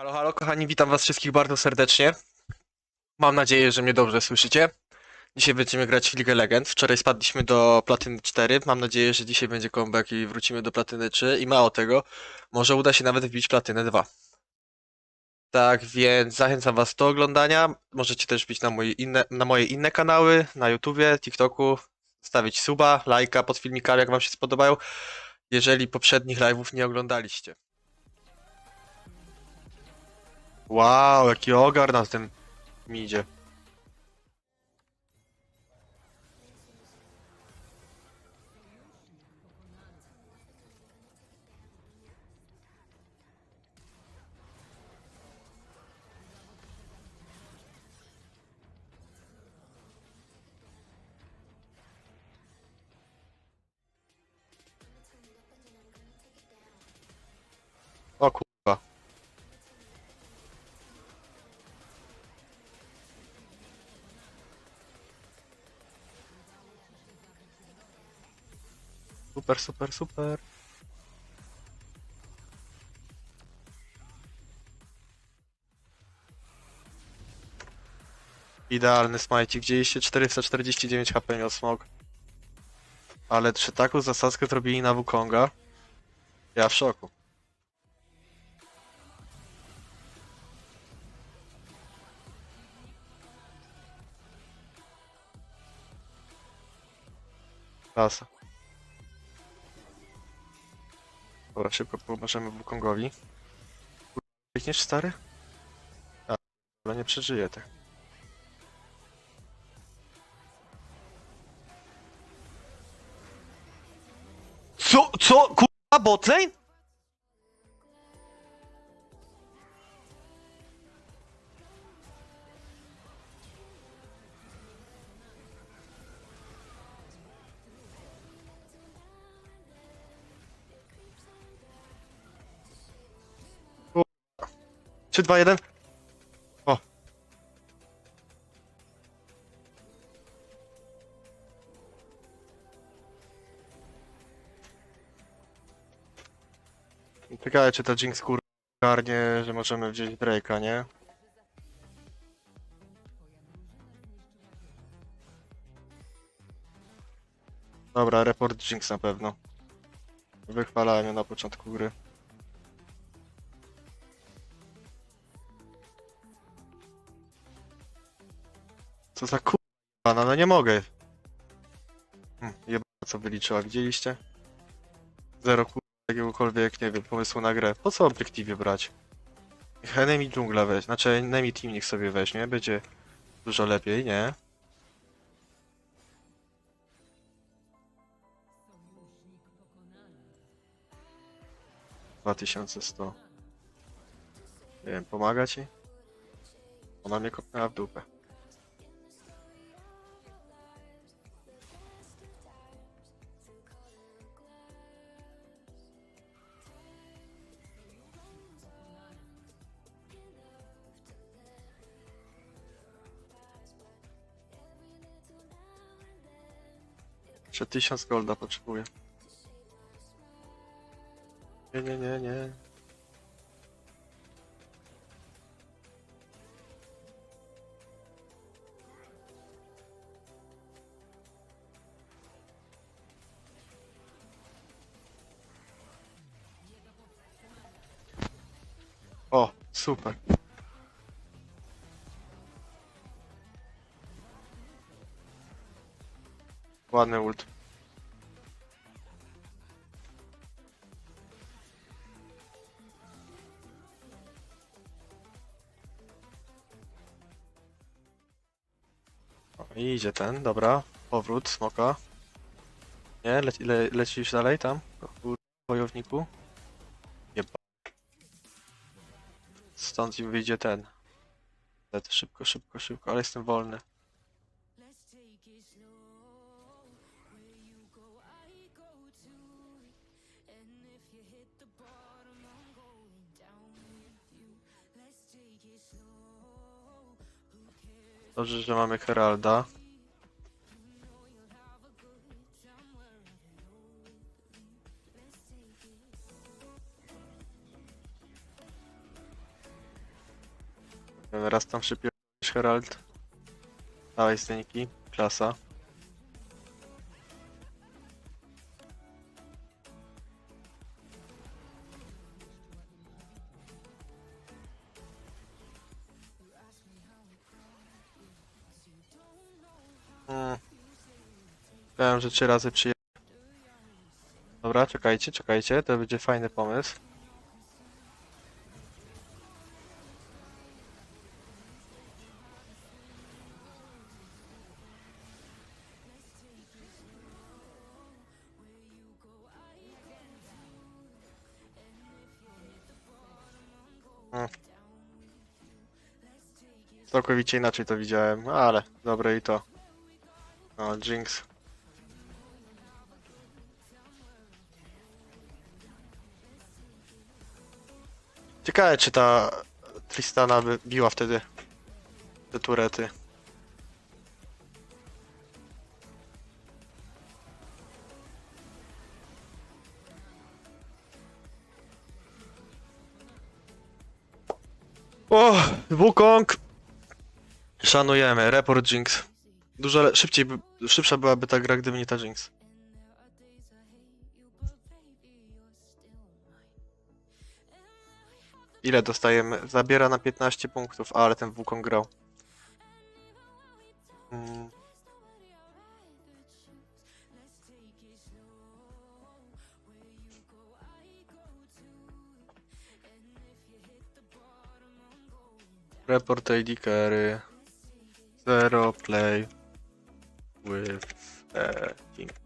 Halo, halo, kochani, witam was wszystkich bardzo serdecznie. Mam nadzieję, że mnie dobrze słyszycie. Dzisiaj będziemy grać w League Legend. Wczoraj spadliśmy do Platyny 4. Mam nadzieję, że dzisiaj będzie comeback i wrócimy do Platyny 3. I mało tego, może uda się nawet wbić Platynę 2. Tak więc zachęcam was do oglądania. Możecie też wbić na moje inne, na moje inne kanały, na YouTubie, TikToku, stawić suba, lajka pod filmikami, jak wam się spodobają, jeżeli poprzednich live'ów nie oglądaliście. Wow, jaki ogar na tym midzie. Super, super, super. Idealny smajcik. Widzieliście 449 HP miał smog. Ale czy taką zasadzkę zrobili na Wukonga? Ja w szoku. Klasa. Dobra, szybko pomożemy Wukongowi. Biegniesz stary? A, ale nie przeżyje tak. Co? Co? Kurwa, botlane? Trzy, dwa, jeden. O. Ciekawe, czy ta Jinx kur... garnie, że możemy wziąć Drake'a, nie? Dobra, report Jinx na pewno. Wychwalałem na początku gry. Co za kurwa, no, no nie mogę. Hm, jeba, co wyliczyła, widzieliście? Zero kurwa, jakiegokolwiek, nie wiem, pomysłu na grę. Po co obiektywie brać? Niech enemy dżungla weź, znaczy enemy team niech sobie weźmie, będzie dużo lepiej, nie? Dwa tysiące sto. Nie wiem, pomaga ci? Ona mnie kopnęła w dupę. Jeszcze 1000 golda potrzebuję. Nie, nie, nie, nie. O, super. Ładny ult. O, idzie ten, dobra. Powrót, smoka. Nie, le le lecisz dalej tam? Kur- Wojowniku. Jeba. Stąd im wyjdzie ten. Szybko, szybko, szybko, ale jestem wolny. Dobrze, że mamy Heralda. Raz tam szybciej Herald. Dawaj sceniki, klasa. Wiem, że trzy razy przyje... Dobra, czekajcie, czekajcie, to będzie fajny pomysł. Mm. Całkowicie inaczej to widziałem, ale dobre i to. No, Jinx. Ciekawe, czy ta Tristana by biła wtedy te turety. O, Wukong! Szanujemy, report Jinx. Dużo szybciej, szybsza byłaby ta gra, gdyby nie ta Jinx. Ile dostajemy? Zabiera na 15 punktów, ale ten Wukong grał. Mm. Report AD carry. Zero play with uh, King.